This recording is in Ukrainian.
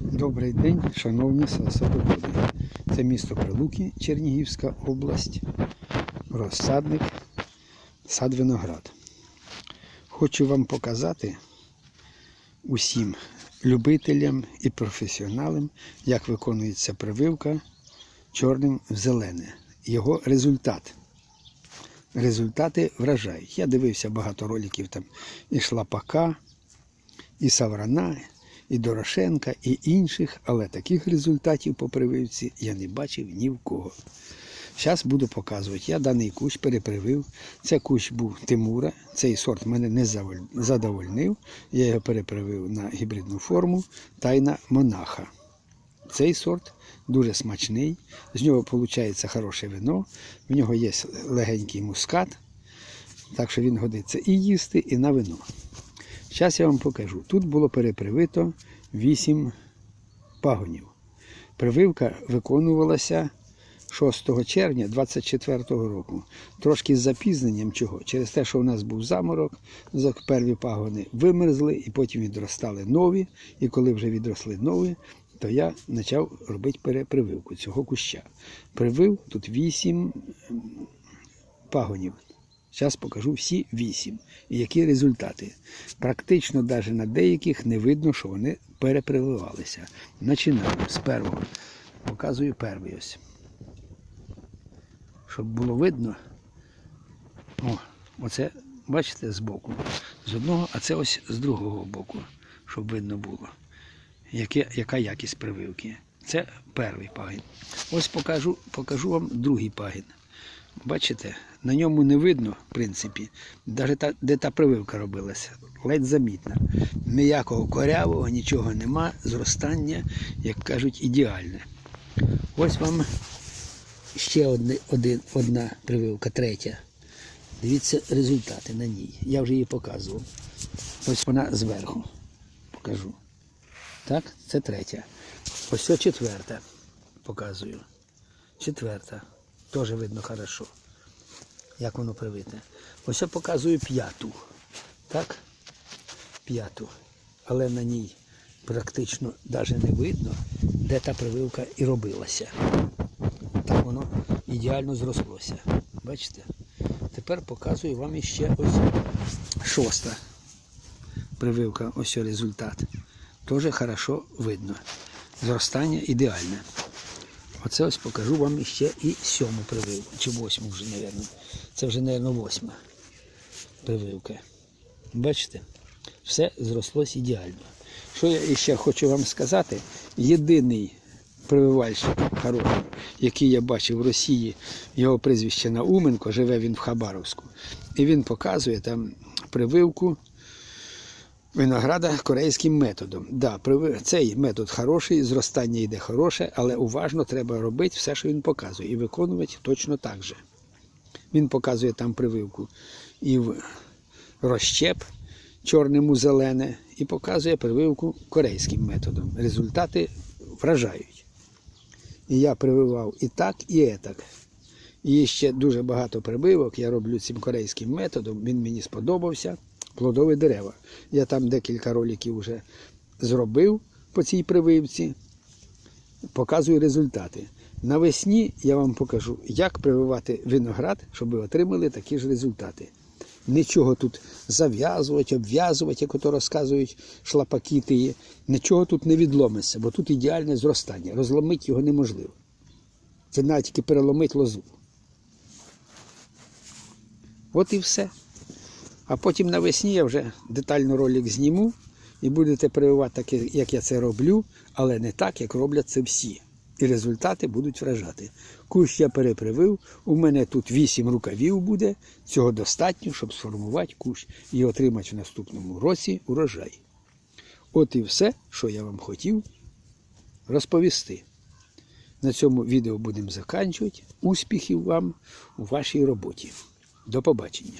Добрий день, шановні садоводи. Це місто Прилуки, Чернігівська область, розсадник, сад виноград. Хочу вам показати усім любителям і професіоналам, як виконується прививка чорним в зелене. Його результат. Результати вражають. Я дивився багато роликів там і Шлапака, і Саврана, і Дорошенка, і інших, але таких результатів по прививці я не бачив ні в кого. Зараз буду показувати. Я даний кущ перепривив. Це кущ був Тимура. Цей сорт мене не задовольнив. Я його перепривив на гібридну форму Тайна Монаха. Цей сорт дуже смачний, з нього виходить хороше вино, в нього є легенький мускат, так що він годиться і їсти, і на вино. Зараз я вам покажу. Тут було перепривито 8 пагонів. Прививка виконувалася 6 червня 24 року. Трошки з запізненням чого? Через те, що у нас був заморок, за- перві пагони вимерзли і потім відростали нові. І коли вже відросли нові, то я почав робити перепрививку цього куща. Привив тут 8 пагонів. Зараз покажу всі вісім. І які результати. Практично навіть на деяких не видно, що вони перепрививалися. Починаємо з першого. Показую перший ось. Щоб було видно. О, оце, бачите, з боку. З одного, а це ось з другого боку, щоб видно було, яке, яка якість прививки. Це перший пагін. Ось покажу, покажу вам другий пагін. Бачите, на ньому не видно, в принципі, навіть та, де та прививка робилася, ледь замітно. Ніякого корявого, нічого нема, зростання, як кажуть, ідеальне. Ось вам ще одне, один, одна прививка, третя. Дивіться результати на ній. Я вже її показував. Ось вона зверху. Покажу. Так, це третя. Ось це четверта. Показую. Четверта. Теж видно хорошо, як воно привите. Ось я показую п'яту. Так? П'яту. Але на ній практично навіть не видно, де та прививка і робилася. Так воно ідеально зрослося. Бачите? Тепер показую вам іще ось шоста прививка, ось результат. Теж хорошо видно. Зростання ідеальне. Оце ось покажу вам ще і сьому прививку, чи восьму вже, мабуть. Це вже, мабуть, восьма прививка. Бачите? Все зрослось ідеально. Що я ще хочу вам сказати? Єдиний прививальщик хороший, який я бачив в Росії, його прізвище Науменко, живе він в Хабаровську. І він показує там прививку винограда корейським методом. Да, цей метод хороший, зростання йде хороше, але уважно треба робити все, що він показує, і виконувати точно так же. Він показує там прививку і в розщеп чорному зелене, і показує прививку корейським методом. Результати вражають. І я прививав і так, і етак. І ще дуже багато прививок. Я роблю цим корейським методом. Він мені сподобався. Плодові дерева. Я там декілька роликів вже зробив по цій прививці. Показую результати. Навесні я вам покажу, як прививати виноград, щоб ви отримали такі ж результати. Нічого тут зав'язувати, обв'язувати, як ото розказують шлапаки тиї. Нічого тут не відломиться, бо тут ідеальне зростання. Розломити його неможливо. Це навіть тільки переломити лозу. От і все. А потім навесні я вже детально ролик зніму і будете прививати так, як я це роблю, але не так, як роблять це всі. І результати будуть вражати. Кущ я перепривив, у мене тут 8 рукавів буде, цього достатньо, щоб сформувати кущ і отримати в наступному році урожай. От і все, що я вам хотів розповісти. На цьому відео будемо закінчувати. Успіхів вам у вашій роботі. До побачення.